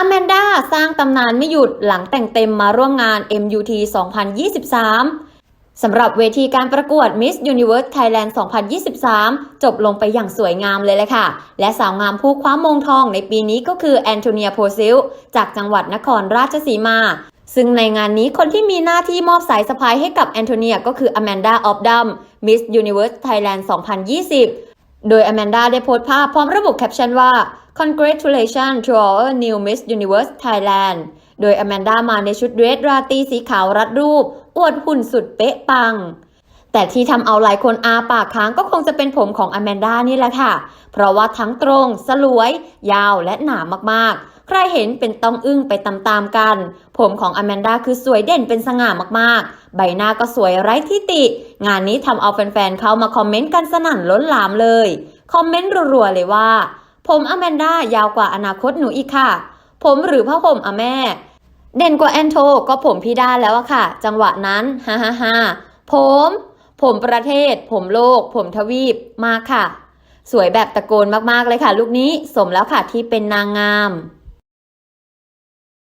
อแมนดาสร้างตำนานไม่หยุดหลังแต่งเต็มมาร่วมงาน MUT 2023 สำหรับเวทีการประกวด Miss Universe Thailand 2023 จบลงไปอย่างสวยงามเลยแหละค่ะ และสาวงามผู้คว้ามงทองในปีนี้ก็คือแอนโทเนียโพซิลจากจังหวัดนครราชสีมาซึ่งในงานนี้คนที่มีหน้าที่มอบสายสะพายให้กับแอนโทเนียก็คืออแมนดาออฟดัม Miss Universe Thailand 2020 โดยอแมนดาได้โพสต์ภาพพร้อมระบุแคปชั่นว่า Congratulations to our new Miss Universe Thailand โดยอแมนดามาในชุดเดรสราตรีสีขาวรัดรูป อวดหุ่นสุดเป๊ะปัง แต่ที่ทำเอาหลายคนอาปากค้างก็คงจะเป็นผมของอแมนดานี่แหละค่ะ เพราะว่าทั้งตรง สลวย ยาวและหนามากๆ ใครเห็นเป็นต้องอึ้งไปตามๆกัน ผมของอแมนดาคือสวยเด่นเป็นสง่ามากๆ ใบหน้าก็สวยไร้ที่ติ งานนี้ทำเอาแฟนๆ เข้ามาคอมเมนต์กันสนั่นล้นหลามเลย คอมเมนต์รัวๆเลยว่า ผมอแมนดายาวกว่าอนาคตหนูอีกค่ะ ผมหรือผ้าห่มอะแม่ เด่นกว่าแอนโทก็ผมพี่ด้าแล้วอะค่ะ จังหวะนั้นฮ่าฮ่าฮ่าผม ผมประเทศ ผมโลก ผมทวีปมากค่ะ สวยแบบตะโกนมากๆเลยค่ะ ลูกนี้สมแล้วค่ะที่เป็นนางงาม